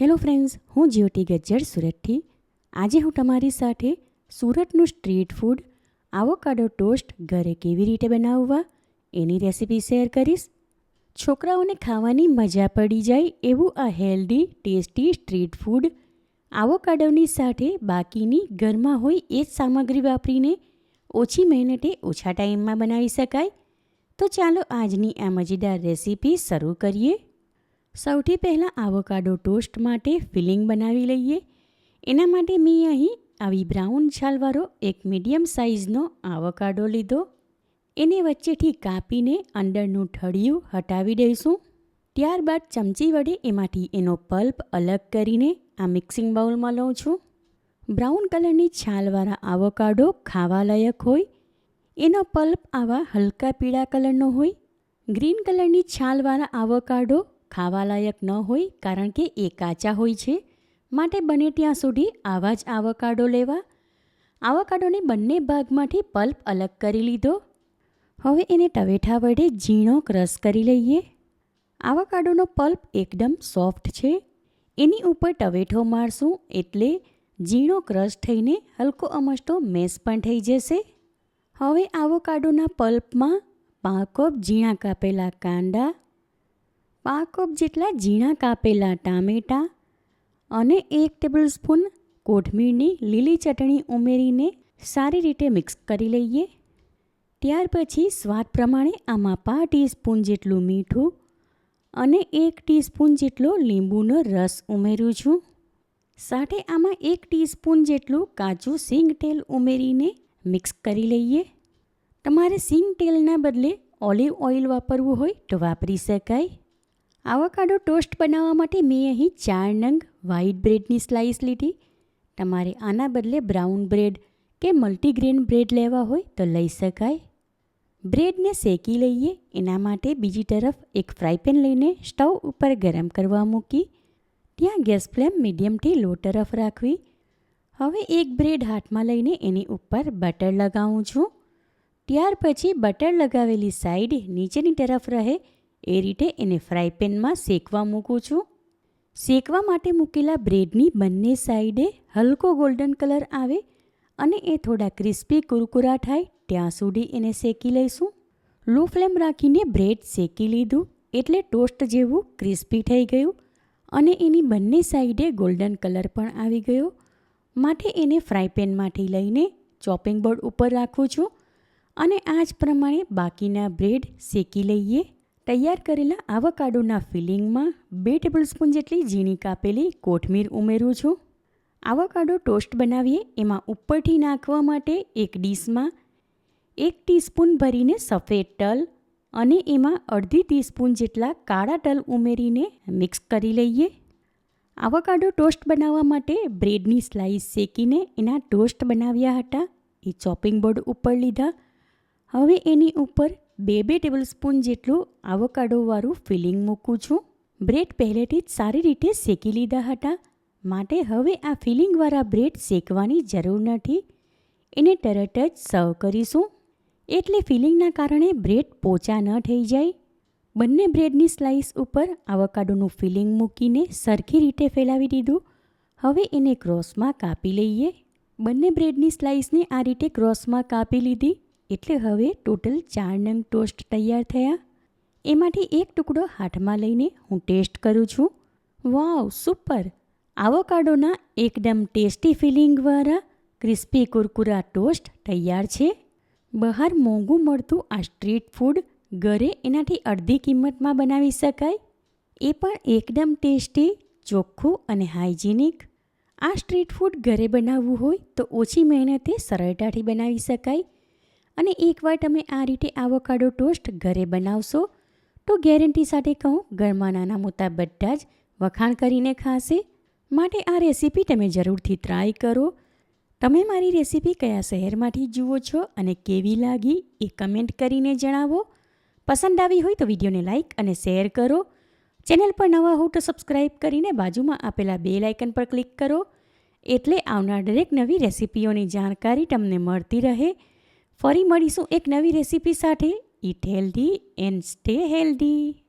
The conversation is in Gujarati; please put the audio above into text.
હેલો ફ્રેન્ડ્સ, હું જ્યોતિ ગજ્જર સુરતથી. આજે હું તમારી સાથે સુરતનું સ્ટ્રીટ ફૂડ, આવોકાડો ટોસ્ટ ઘરે કેવી રીતે બનાવવા એની રેસીપી શેર કરીશ. છોકરાઓને ખાવાની મજા પડી જાય એવું આ હેલ્ધી, ટેસ્ટી સ્ટ્રીટ ફૂડ આવોકાડોની સાથે બાકીની ઘરમાં હોય એ જ સામગ્રી વાપરીને ઓછી મહેનતે ઓછા ટાઈમમાં બનાવી શકાય. તો ચાલો આજની આ મજેદાર રેસીપી શરૂ કરીએ. સૌથી પહેલાં આવોકાડો ટોસ્ટ માટે ફિલિંગ બનાવી લઈએ. એના માટે મેં અહીં આવી બ્રાઉન છાલવાળો એક મીડિયમ સાઇઝનો આવોકાડો લીધો. એને વચ્ચેથી કાપીને અંદરનું ઠળિયું હટાવી દઈશું. ત્યારબાદ ચમચી વડે એમાંથી એનો પલ્પ અલગ કરીને આ મિક્સિંગ બાઉલમાં લઉં છું. બ્રાઉન કલરની છાલવાળા આવોકાડો ખાવાલાયક હોય. એનો પલ્પ આવા હલકા પીળા કલરનો હોય. ગ્રીન કલરની છાલવાળા આવોકાડો ખાવાલાયક ન હોય કારણ કે એ કાચા હોય છે. માટે બને ત્યાં સુધી આવા જ આવોકાડો લેવા. આવકાડોને બંને ભાગમાંથી પલ્પ અલગ કરી લીધો. હવે એને ટવેઠા વડે ઝીણો ક્રશ કરી લઈએ. આવોકાડોનો પલ્પ એકદમ સોફ્ટ છે. એની ઉપર ટવેઠો મારશું એટલે ઝીણો ક્રશ થઈને હલકો અમસ્તો મેસ પણ થઈ જશે. હવે આવોકાડોના પલ્પમાં પાંચ કપ ઝીણા કાપેલા કાંદા પાંચ કપ જેટલા ઝીણા કાપેલા ટામેટાં અને એક ટેબલ સ્પૂન કોથમીરની લીલી ચટણી ઉમેરીને સારી રીતે મિક્સ કરી લઈએ. ત્યાર પછી સ્વાદ પ્રમાણે આમાં પા ટીસ્પૂન જેટલું મીઠું અને એક ટીસ્પૂન જેટલો લીંબુનો રસ ઉમેરું છું. સાથે આમાં એક ટીસ્પૂન જેટલું કાચું સિંગ તેલ ઉમેરીને મિક્સ કરી લઈએ. તમારે સિંગ તેલના બદલે ઓલિવ ઓઇલ વાપરવું હોય તો વાપરી શકાય. આવોકાડો ટોસ્ટ બનાવવા માટે મેં અહીં ચાર નંગ વ્હાઈટ બ્રેડની સ્લાઇસ લીધી. તમારે આના બદલે બ્રાઉન બ્રેડ કે મલ્ટીગ્રેન બ્રેડ લેવા હોય તો લઈ શકાય. બ્રેડને શેકી લઈએ, એના માટે બીજી તરફ એક ફ્રાયપેન લઈને સ્ટવ ઉપર ગરમ કરવા મૂકી, ત્યાં ગેસ ફ્લેમ મીડિયમથી લો તરફ રાખવી. હવે એક બ્રેડ હાથમાં લઈને એની ઉપર બટર લગાવું છું. ત્યાર પછી બટર લગાવેલી સાઈડ નીચેની તરફ રહે એ રીતે એને ફ્રાય પેનમાં શેકવા મૂકું છું. શેકવા માટે મૂકેલા બ્રેડની બંને સાઈડે હલકો ગોલ્ડન કલર આવે અને એ થોડા ક્રિસ્પી કુરકુરા થાય ત્યાં સુધી એને શેકી લઈશું. લો ફ્લેમ રાખીને બ્રેડ શેકી લીધું એટલે ટોસ્ટ જેવું ક્રિસ્પી થઈ ગયું અને એની બંને સાઈડે ગોલ્ડન કલર પણ આવી ગયો. માટે એને ફ્રાય પેનમાંથી લઈને ચોપિંગ બોર્ડ ઉપર રાખું છું અને આ જ પ્રમાણે બાકીના બ્રેડ શેકી લઈએ. તૈયાર કરેલા આવકાડોના ફિલિંગમાં બે ટેબલસ્પૂન જેટલી ઝીણી કાપેલી કોથમીર ઉમેરું છું. આવકાડો ટોસ્ટ બનાવીએ, એમાં ઉપરથી નાખવા માટે એક ડીશમાં એક ટીસ્પૂન ભરીને સફેદ તલ અને એમાં અડધી ટીસ્પૂન જેટલા કાળા તલ ઉમેરીને મિક્સ કરી લઈએ. આવકાડો ટોસ્ટ બનાવવા માટે બ્રેડની સ્લાઇસ શેકીને એના ટોસ્ટ બનાવ્યા હતા. એ ચોપિંગ બોર્ડ ઉપર લીધા. હવે એની ઉપર બે બે ટેબલ સ્પૂન જેટલું આવકાડોવાળું ફિલિંગ મૂકું છું. બ્રેડ પહેલેથી જ સારી રીતે શેકી લીધા હતા. માટે હવે આ ફિલિંગવાળા બ્રેડ શેકવાની જરૂર નથી. એને તરત જ સર્વ કરીશું. એટલે ફિલિંગના કારણે બ્રેડ પોચા ન થઈ જાય. બંને બ્રેડની સ્લાઇસ ઉપર આવકાડોનું ફિલિંગ મૂકીને સરખી રીતે ફેલાવી દીધું. હવે એને ક્રોસમાં કાપી લઈએ. બંને બ્રેડની સ્લાઇસને આ રીતે ક્રોસમાં કાપી લીધી. એટલે હવે ટોટલ ચાર નંગ ટોસ્ટ તૈયાર થયા. એમાંથી એક ટુકડો હાથમાં લઈને હું ટેસ્ટ કરું છું. Wow, super! આવોકાડોના એકદમ ટેસ્ટી ફિલિંગવાળા ક્રિસ્પી કુરકુરા ટોસ્ટ તૈયાર છે. બહાર મોંઘું મળતું આ સ્ટ્રીટ ફૂડ ઘરે એનાથી અડધી કિંમતમાં બનાવી શકાય. એ પણ એકદમ ટેસ્ટી, ચોખ્ખું અને હાઇજેનિક. આ સ્ટ્રીટ ફૂડ ઘરે બનાવવું હોય તો ઓછી મહેનતે સરળતાથી બનાવી શકાય. અને એકવાર તમે આ રીતે આવોકાડો ટોસ્ટ ઘરે બનાવશો, તો ગેરંટી સાથે કહું ઘરમાં નાના મોટા બધા જ વખાણ કરીને ખાશે. માટે આ રેસીપી તમે જરૂરથી ટ્રાય કરો. તમે મારી રેસીપી કયા શહેરમાંથી જુઓ છો અને કેવી લાગી એ કમેન્ટ કરીને જણાવો. પસંદ આવી હોય તો વિડીયોને લાઇક અને શેર કરો. ચેનલ પર નવા હો તો સબસ્ક્રાઈબ કરીને બાજુમાં આપેલા બે લાઇકન પર ક્લિક કરો. એટલે આવનાર દરેક નવી રેસીપીઓની જાણકારી તમને મળતી રહે. ફરી મળીશું એક નવી રેસીપી સાથે. Eat healthy and stay healthy